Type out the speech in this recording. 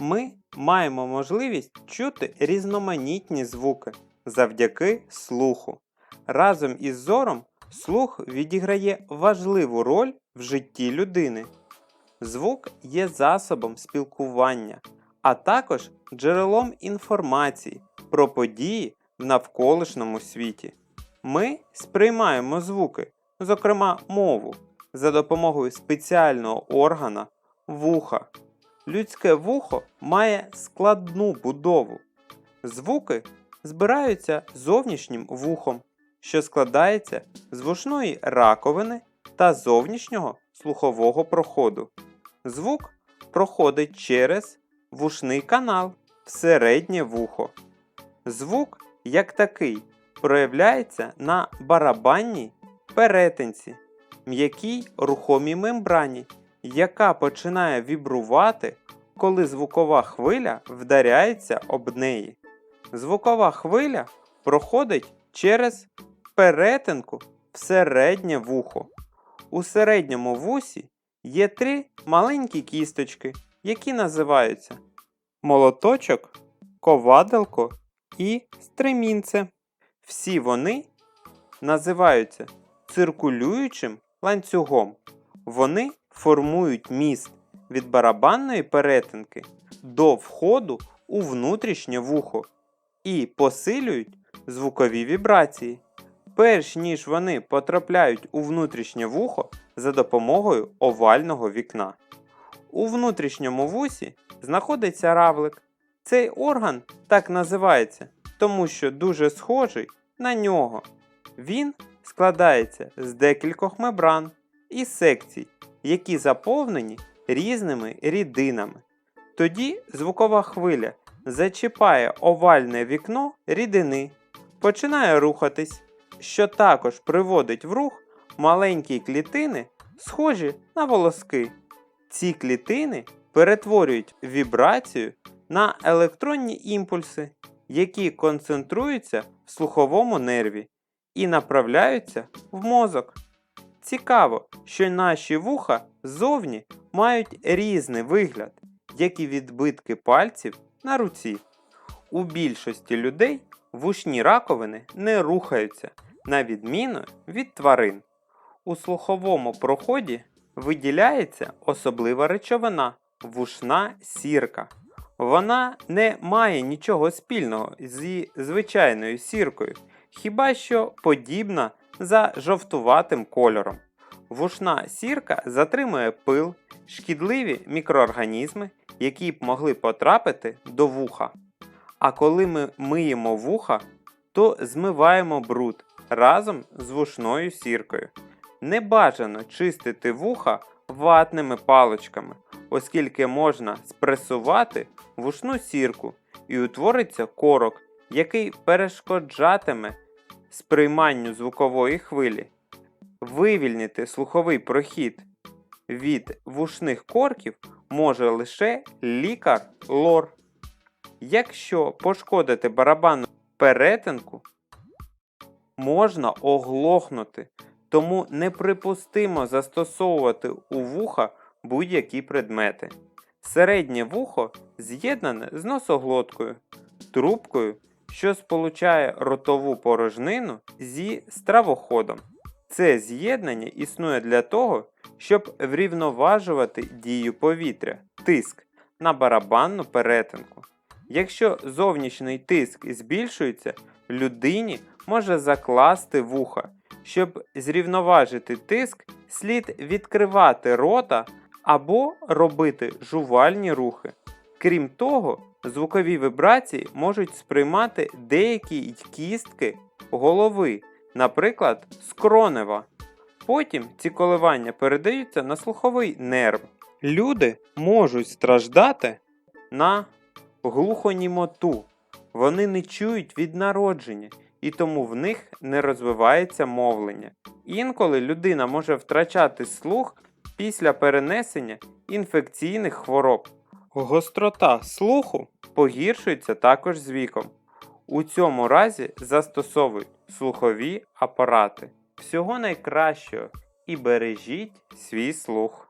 Ми маємо можливість чути різноманітні звуки завдяки слуху. Разом із зором слух відіграє важливу роль в житті людини. Звук є засобом спілкування, а також джерелом інформації про події в навколишньому світі. Ми сприймаємо звуки, зокрема мову, за допомогою спеціального органа вуха. Людське вухо має складну будову. Звуки збираються зовнішнім вухом, що складається з вушної раковини та зовнішнього слухового проходу. Звук проходить через вушний канал в середнє вухо. Звук, як такий, проявляється на барабанній перетинці, м'якій рухомій мембрані, яка починає вібрувати, коли звукова хвиля вдаряється об неї. Звукова хвиля проходить через перетинку в середнє вухо. У середньому вусі є три маленькі кісточки, які називаються молоточок, коваделко і стремінце. Всі вони називаються циркулюючим ланцюгом. Вони формують міст від барабанної перетинки до входу у внутрішнє вухо і посилюють звукові вібрації, перш ніж вони потрапляють у внутрішнє вухо за допомогою овального вікна. У внутрішньому вусі знаходиться равлик. Цей орган так називається, тому що дуже схожий на нього. Він складається з декількох мембран і секцій, які заповнені різними рідинами. Тоді звукова хвиля зачіпає овальне вікно рідини, починає рухатись, що також приводить в рух маленькі клітини, схожі на волоски. Ці клітини перетворюють вібрацію на електронні імпульси, які концентруються в слуховому нерві і направляються в мозок. Цікаво, що наші вуха ззовні мають різний вигляд, як і відбитки пальців на руці. У більшості людей вушні раковини не рухаються, на відміну від тварин. У слуховому проході виділяється особлива речовина вушна сірка. Вона не має нічого спільного зі звичайною сіркою, хіба що подібна за жовтуватим кольором. Вушна сірка затримує пил, шкідливі мікроорганізми, які б могли потрапити до вуха. А коли ми миємо вуха, то змиваємо бруд разом з вушною сіркою. Не бажано чистити вуха ватними паличками, оскільки можна спресувати вушну сірку і утвориться корок, який перешкоджатиме сприйманню звукової хвилі. Вивільнити слуховий прохід від вушних корків може лише лікар-лор. Якщо пошкодити барабанну перетинку, можна оглохнути, тому неприпустимо застосовувати у вуха будь-які предмети. Середнє вухо з'єднане з носоглоткою, трубкою, що сполучає ротову порожнину зі стравоходом. Це з'єднання існує для того, щоб врівноважувати дію повітря, тиск на барабанну перетинку. Якщо зовнішній тиск збільшується, людині може закласти вуха. Щоб зрівноважити тиск, слід відкривати рота або робити жувальні рухи. Крім того, звукові вібрації можуть сприймати деякі кістки голови, наприклад, скронева. Потім ці коливання передаються на слуховий нерв. Люди можуть страждати на глухонімоту. Вони не чують від народження, і тому в них не розвивається мовлення. Інколи людина може втрачати слух після перенесення інфекційних хвороб. Гострота слуху погіршується також з віком. У цьому разі застосовують слухові апарати. Всього найкращого і бережіть свій слух.